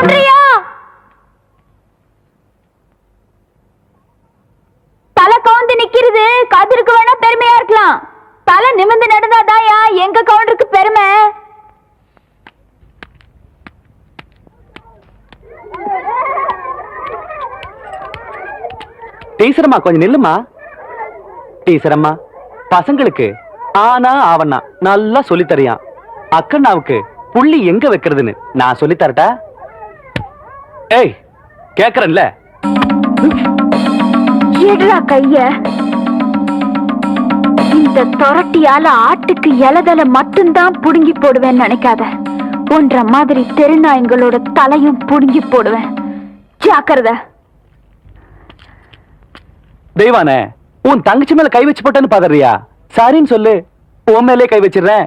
கவுண்டரியா தலை கவுந்து நிக்கிறது கதிருக்கு வேணா பெருமையா இருக்கலாம். தலை நிமிர்ந்து நடந்தாதாயா எங்க கவுண்டருக்கு பெருமை? டீச்சரம்மா கொஞ்சம் நில்லுமா டீச்சரம்மா பசங்களுக்கு ஆனா ஆவண்ணா நல்லா சொல்லித்தரியான் அக்கண்ணாவுக்கு புள்ளி எங்க வைக்கிறதுன்னு நான் சொல்லித்தரட்டா? ஏய் கேக்குறேன்ல. எடுடா கைய? இந்த தொரட்டியால ஆட்டுக்கு இலதலை மட்டும்தான் புடுங்கி போடுவேன்னு நினைக்காத. ஒன்ற மாதிரி தெருநாய்களோட தலையும் புடுங்கி போடுவேன். ஜாக்கிரதை. தெய்வானே உன் தங்கச்சி மேல கை வச்சு போட்டேன்னு பாதறியா சரின்னு சொல்லு. உன் மேலே கை வச்சிடுறேன்.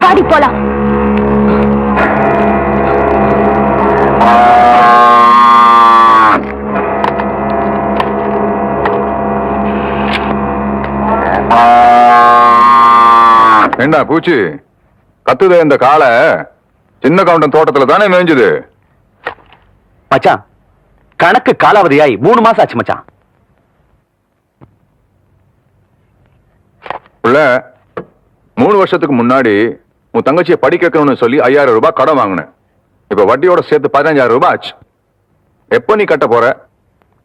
பாடி போலாம். என்ன பூச்சி? கத்துதே இந்த காளை சின்ன கவுண்டன் தோட்டத்துல தானே மேய்ஞ்சுது? மச்சான் கணக்கு காலாவதியாய் மூணு மாசம் ஆச்சு மச்சான். புள்ள மூணு வருஷத்துக்கு முன்னாடி உன் தங்கச்சியை படிக்க வைக்கணும்னு சொல்லி ஐயாயிரம் ரூபாய் கடன் வாங்கினேன். இப்ப வட்டியோட சேர்த்து பதினஞ்சாயிரம் ரூபாய் ஆச்சு. எப்ப நீ கட்ட போற?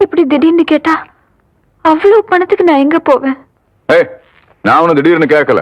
இப்படி திடீர்னு கேட்டா அவ்வளவு பணத்துக்கு நான் எங்க போவேன்? ஏய் நான் ஒன்னும் திடீர்னு கேட்கல.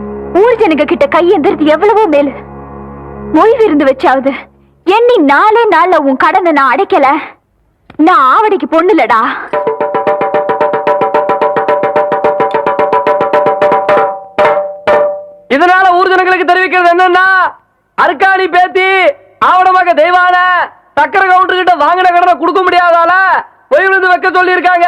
ஊர் ஜனங்க கிட்ட கையெந்திரது எவ்வளவோ மேலு. மொய் விருந்து வச்சாவது எண்ணி நாலே நாள்ல உன் கடனை நான் அடைக்கல. நான் ஆவடிக்கு பொண்ணுலடா. இதனால ஊர் ஜனங்களுக்கு தெரிவிக்கிறது என்னன்னா அர்க்காணி பேத்தி ஆவணமாக தெய்வான சக்கர கவுண்டர் கிட்ட வாங்கின கடனை கொடுக்க முடியாதால பொய் விழுந்து வைக்க சொல்லி இருக்காங்க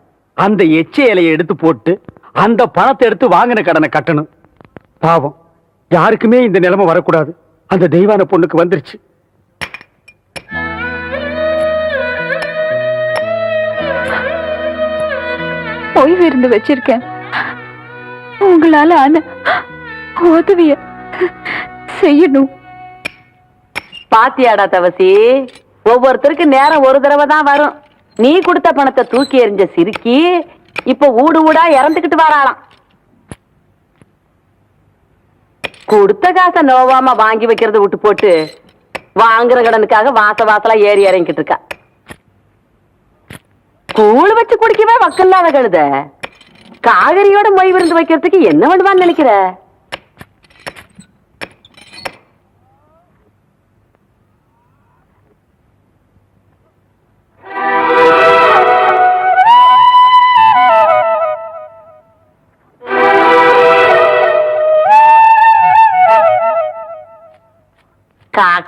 அந்த எச்ச இலையை எடுத்து போட்டு அந்த பணத்தை எடுத்து வாங்கின கடனை கட்டணும். பாவம். யாருக்குமே இந்த நிலைமை வரக்கூடாது. அந்த தெய்வான பொண்ணுக்கு வந்துருச்சு. பொய் விருந்து வச்சிருக்கேன். உங்களால ஆன உதவிய செய்யணும். பாத்தியாடா தவசி. ஒவ்வொருத்தருக்கு நேரம் ஒரு தடவை தான் வரும். நீ கொடுத்த பணத்தை தூக்கி எறிஞ்ச சிறுக்கி இப்ப ஊடு ஊடா இறந்துகிட்டு வராளாம். கொடுத்த காசை நோவாம வாங்கி வைக்கிறத விட்டு போட்டு வாங்குற கடனுக்காக வாச வாசலா ஏறி இறங்கிட்டு இருக்கா. கூழ் வச்சு குடிக்கவே வக்கல்லாத கழுத. காவிரியோட மொய் விருந்து வைக்கிறதுக்கு என்ன பண்ணுவான்னு நினைக்கிற?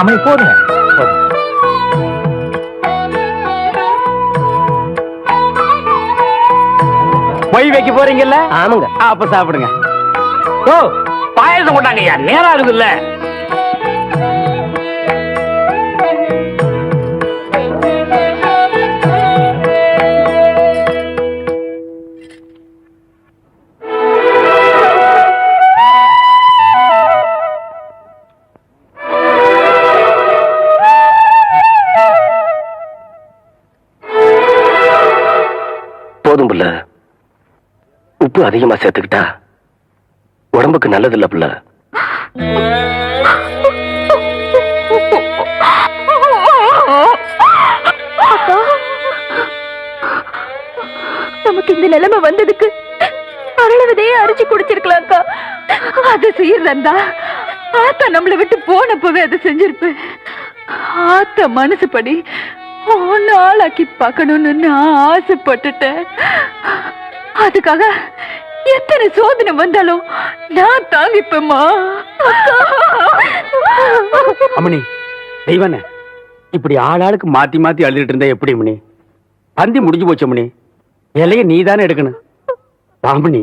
அம்மா போதுங்க பொய் வைக்க போறீங்கல்ல? ஆமாங்க. அப்ப சாப்பிடுங்க. ஓ பாயசம் கொண்டாங்க ஐயா. நேரம் இருக்குல்ல உப்பு அதிகமா சேர்த்துக்கிட்டா உடம்புக்கு நல்லது இல்ல பிள்ள நமக்கு இந்த நிலைமை வந்ததுக்கு அரளவதையே அரிச்சு குடிச்சிருக்கலாம்க்கா அது செய்யறதா ஆத்தா நம்மளை விட்டு போனப்பவே அதை செஞ்சிருப்பேன். ஆத்தா மனசுப்படி ஒன்னு ஆளாக்கி பார்க்கணும்னு நான் ஆசைப்பட்டுட்டேன். அதுக்காக எத்தனை சோதனை வந்தாலும் நான் தாங்கிப்பேம்மா. அம்மணி தெய்வானே இப்படி ஆளாளுக்கு மாத்தி மாத்தி அழுதுட்டு இருந்தா எப்படி அம்மணி பந்தி முடிஞ்சு போச்சு அம்மணி இலைய நீ தானே எடுக்கணும். ராமணி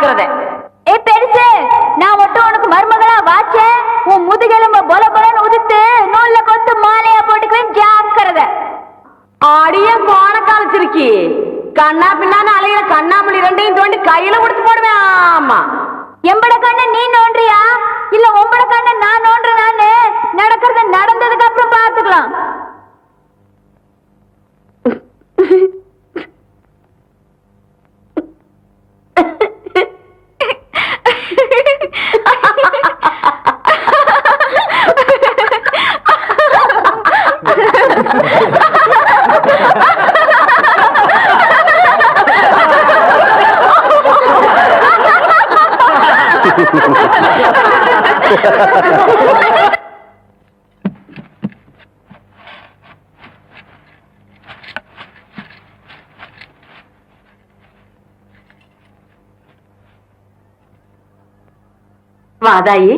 பேசாக்குறத ஏ வாதாயி.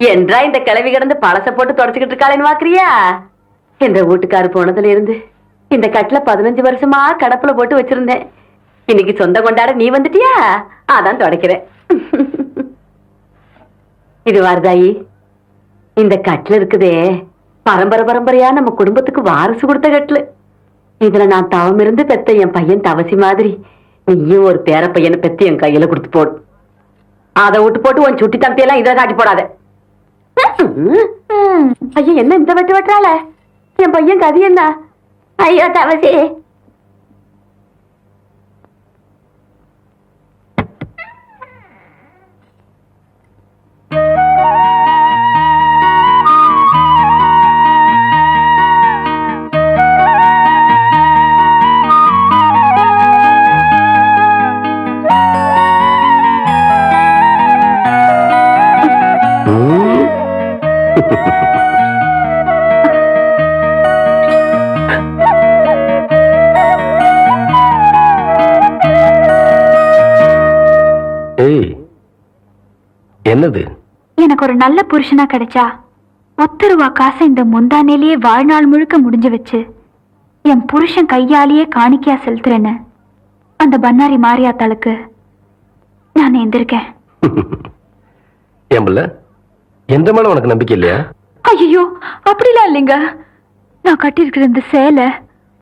என்றா இந்த கிளவி கிடந்து பழச போட்டு தொடச்சுக்கிட்டு இருக்காளேன்னு வாக்குறியா இந்த வீட்டுக்காரு போனதுல இருந்து இந்த கட்டில பதினஞ்சு வருஷமா கடப்புல போட்டு வச்சிருந்தேன். இன்னைக்கு சொந்த கொண்டாட நீ வந்துட்டியா? அதான் தொடக்கிறேன். இது வாரதாயி இந்த கட்டில் இருக்குதே பரம்பரை பரம்பரையா நம்ம குடும்பத்துக்கு வாரிசு கொடுத்த கட்டில். இதுல நான் தவம் இருந்து பெத்த என் பையன் தவசி மாதிரி நீயும் ஒரு பேர பையனை பெத்து என் கையில கொடுத்து போடு. அதை விட்டு போட்டு உன் சுட்டி தம்பியெல்லாம் இதை காட்டி போடாத. ஐயா என்ன இந்த வெட்டு வெட்டுறாள? என் பையன் கதி என்ன? ஐயோ தவசி. ஏய் என்னது? எனக்கு ஒரு நல்ல புருஷனா கிடைச்சா பத்து காசை இந்த முந்தானேலேயே வாழ்நாள் முழுக்க முடிஞ்சு வச்சு என் புருஷன் கையாலேயே காணிக்கையா செலுத்துறேன்னு அந்த பன்னாரி மாரியாத்தாளுக்கு நான் எந்திருக்கேன். ஏம்பல்ல எந்த மேல உனக்கு நம்பிக்கை இல்லையா? ஐயோ அப்படிலாம் இல்லைங்க. நான் கட்டியிருக்கிற இந்த சேலை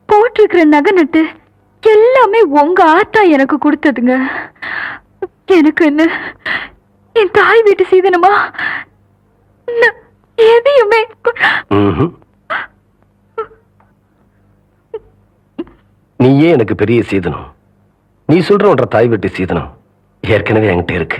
போட்டிருக்கிற நகை நட்டு எல்லாமே உங்க ஆத்தா எனக்கு கொடுத்ததுங்க. எனக்கு என்ன என் தாய் வீட்டு சீதனமா? எதையுமே. நீயே எனக்கு பெரிய சீதனம். நீ சொல்ற ஒன்ற தாய் வீட்டு சீதனம் ஏற்கனவே என்கிட்ட இருக்கு.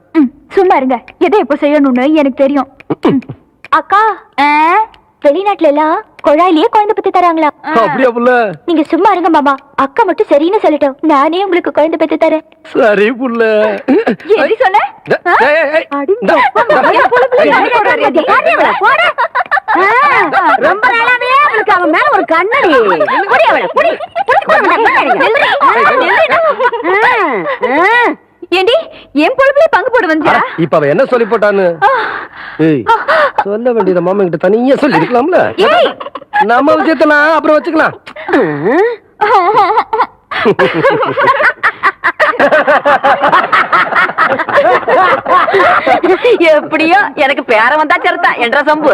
சும்மா இருங்க எதை எப்போ செய்யணும்னு எனக்கு தெரியும் அக்கா வெளிநாட்டுல எல்லாம் குழாயிலேயே குழந்தை பத்தி தராங்களா நீங்க சும்மா இருங்க மாமா அக்கா மட்டும் சரின்னு சொல்லட்டும் நானே உங்களுக்கு குழந்தை பெத்து தரேன் சரி புள்ள எப்படி சொன்ன. ரொம்ப நாளாவே அவளுக்கு அவன் மேல ஒரு கண்ணடி அவளை ஏண்டி என் பொழப்புல பங்கு போட வந்தியா? இப்ப அவ என்ன சொல்லி போட்டான்னு? சொல்ல வேண்டியத மாமா கிட்ட தனியா சொல்லி இருக்கலாம்ல. நம்ம விஷயத்த அப்புறம் வச்சுக்கலாம். எப்படியோ எனக்கு பேர வந்தா சரிதான் என்ற சம்பு?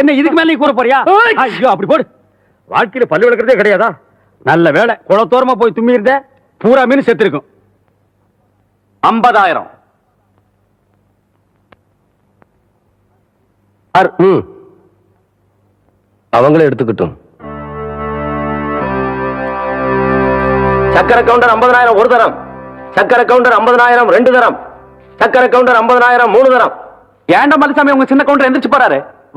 என்ன இதுக்கு மேல நீ கூற போறியா? ஐயோ அப்படி போடு. வாழ்க்கையில பல்லு விளக்குறதே கிடையாதா? நல்ல வேலை குளத்தோரமா போய் தும்மி இருந்த பூரா மீன் செத்துருக்கும். ஐம்பதாயிரம். அவங்களே எடுத்துக்கிட்டும். சக்கர கவுண்டர் ஐம்பதனாயிரம் ஒரு தரம். சக்கர கவுண்டர் ஐம்பதனாயிரம் ரெண்டு தரம். சக்கர கவுண்டர் ஐம்பதனாயிரம் மூணு தரம். ஏன்டா மதுசாமி உங்க சின்ன கவுண்டர் எந்திரிச்சு போறாரு?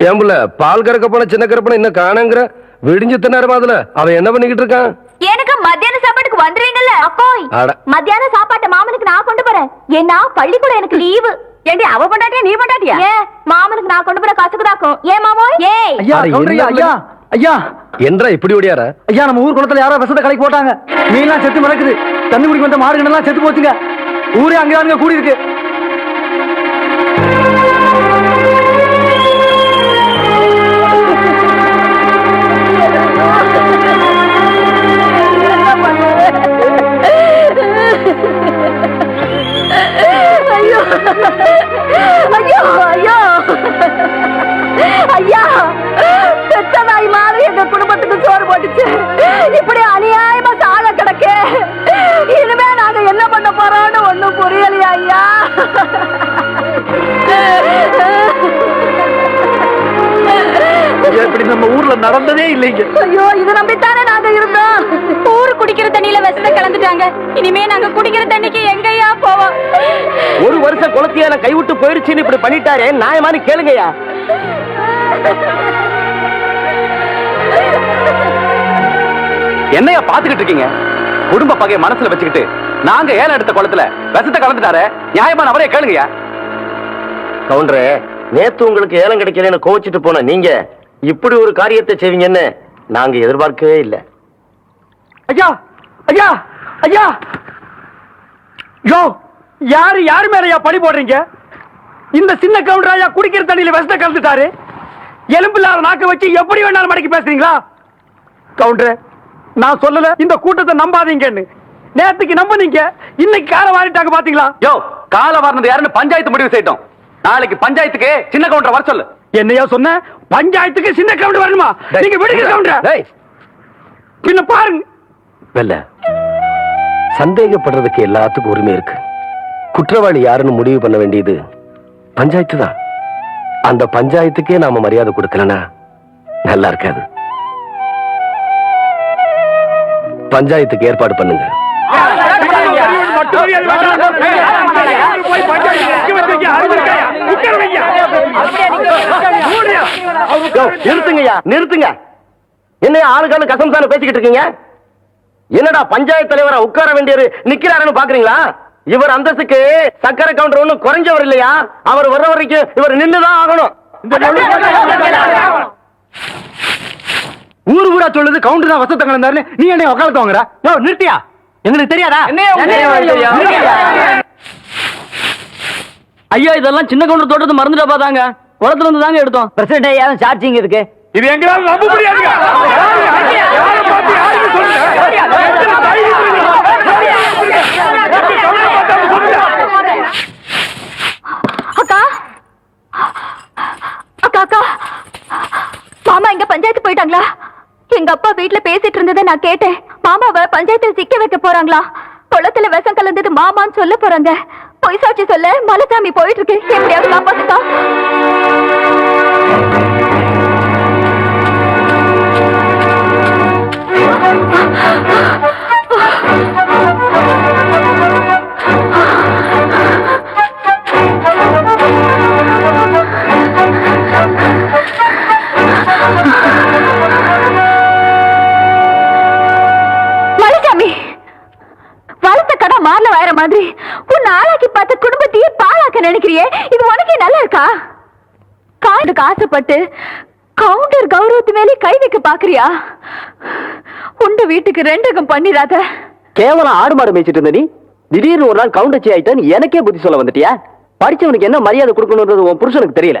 ஏம்புல பால் கறக்க போன சின்ன கறப்பன இன்னும் காணங்கிற? விடிஞ்சு தின்னாரு அதுல அவன் என்ன பண்ணிக்கிட்டு இருக்கான்? எனக்கு மத்தியான சாப்பாட்டுக்கு வந்துருவீங்கல்ல? அக்கோய் அட. மத்தியான சாப்பாட்டை மாமனுக்கு நான் கொண்டு போறேன். ஏன்னா பள்ளிக்கூடம் எனக்கு லீவு. ஏண்டி அவ பண்ணாட்டியா நீ பண்ணாட்டியா ஏன் மாமனுக்கு நான் கொண்டு போற மாமோய் ஏய் ஐயா அட, கவுண்டர் ஐயா, ஐயா ஐயா. என்றா இப்படி ஓடியார? ஐயா நம்ம ஊர் குளத்துல யாரோ விஷத்தை கலக்கி போட்டாங்க. மீன்லாம் செத்து மிதக்குது. தண்ணி குடிக்க வந்த மாடு எல்லாம் செத்து போச்சுங்க. ஊரே அங்க அங்க கூடி இருக்கு ஐயோ ஐயோ ஐயா பெத்த நாய் மாதிரி எங்க குடும்பத்துக்கு சோறு போட்டுச்சு இப்படி அநியாயமா சாக கிடக்கு இனிமே நாங்க என்ன பண்ண போறோம்னு ஒண்ணும் புரியலையா ஐயா இப்படி நம்ம ஊர்ல நடந்ததே இல்லைங்க. ஐயோ இது நம்பித்தானே நாங்க இருந்தோம். ஊரு குடிக்கிற தண்ணியில விஷத்தை கலந்துட்டாங்க. இனிமே நாங்க குடிக்கிற தண்ணிக்கு எங்கய்யா போவோம்? ஒரு வருஷம் குளத்தியால கைவிட்டு போயிருச்சுன்னு இப்படி பண்ணிட்டாரே நியாயமானு கேளுங்கய்யா. என்னையா பாத்துக்கிட்டு இருக்கீங்க? குடும்ப பகையை மனசுல வச்சுக்கிட்டு நாங்க ஏலம் எடுத்த குளத்துல விஷத்தை கலந்துட்டாரு நியாயமான அவரே கேளுங்கயா கவுண்டரே நேத்து உங்களுக்கு ஏலம் கிடைக்கலன்னு கோச்சிட்டு போன நீங்க இப்படி ஒரு காரியத்தை செய்வீங்கன்னு நாங்க எதிர்பார்க்கவே இல்லை. ஐயா ஐயா ஐயா! யோ யாரு யாரு மேலயா பழி போடுறீங்க? இந்த சின்ன கவுண்டர் ஐயா குடிக்கிற தண்ணியில விஷத்தை கலந்துட்டாரு. எலும்பில்லாத நாக்க வச்சு எப்படி வேணாலும் மடக்கி பேசுறீங்களா? கவுண்டர் நான் சொல்லல இந்த கூட்டத்தை நம்பாதீங்கன்னு. நேத்துக்கு நம்புனீங்க இன்னைக்கு கால வாரிட்டாங்க பாத்தீங்களா? யோ கால வாரினது யாருன்னு பஞ்சாயத்து முடிவு செய்யட்டும் நாளைக்கு பஞ்சாயத்துக்கு சின்ன கவுண்டர் வர சொல்லு. என்னையா சொன்ன? பஞ்சாயத்துக்கு சின்ன கவுண்டர் வரணுமா? நீங்க விடுங்க கவுண்டர் பின்ன பாருங்க. வெல்ல. சந்தேகப்படுறதுக்கு எல்லாத்துக்கும் உரிமை இருக்கு. குற்றவாளி யாருன்னு முடிவு பண்ண வேண்டியது பஞ்சாயத்து தான். அந்த பஞ்சாயத்துக்கே நாம மரியாதை கொடுக்கலனா நல்லா இருக்காது. பஞ்சாயத்துக்கு ஏற்பாடு பண்ணுங்க. நிறுத்துங்கய்யா நிறுத்துங்க. என்ன ஆளுக்கானு கசம்சான பேசிக்கிட்டு இருக்கீங்க? என்னடா பஞ்சாயத்து தலைவரா உட்கார வேண்டியவர் நிக்கிறாருன்னு பாக்குறீங்களா? இவர் அந்தஸ்துக்கு சக்கரை கவுண்டர் ஒண்ணும் குறைஞ்சவர் இல்லையா? அவர் வர்ற வரைக்கும் இவர் நின்னுதான் ஆகணும். ஊரு ஊரா சொல்லுது கவுண்டர் தான் வசத்த கலந்தாருன்னு நீ என்ன உக்காலத்து வாங்குற? நிறுத்தியா? எங்களுக்கு தெரியாதா? ஐயா இதெல்லாம் சின்ன கவுண்டர் தோட்டத்தை மறந்துட்டா பாத்தாங்க குளத்துல இருந்து தாங்க எடுத்தோம். பிரசிடண்ட் ஐயா சார்ஜிங் இருக்கு? இது எங்களால நம்ப? அக்கா. அக்கா அக்கா. மாமா இங்க பஞ்சாயத்து போயிட்டாங்களா? எங்க அப்பா வீட்ல பேசிட்டு இருந்ததை நான் கேட்டேன். மாமாவை பஞ்சாயத்தில் சிக்க வைக்க போறாங்களா? குளத்துல விஷம் கலந்தது மாமான்னு சொல்ல போறாங்க. பொய் சாட்சி சொல்ல மலைசாமி போயிட்டு இருக்கு எப்படியாவது காப்பாத்துக்கா மலைசாமி உனக்கே நல்லா ஆசைப்பட்டு கவுண்டர் கௌரவத்து மேலே கை வைக்க பாக்குறியா உண்ட வீட்டுக்கு ரெண்டகம் பண்ணிடாத கேவலம் ஆடு மாடு மேய்ச்சிட்டு இருந்த நீ? திடீர்னு ஒரு நாள் கவுண்டச்சி ஆயிட்டேன்னு எனக்கே புத்தி சொல்ல வந்துட்டியா? படிச்சவனுக்கு என்ன மரியாதை கொடுக்கணுன்றது உன் புருஷனுக்கு தெரியல.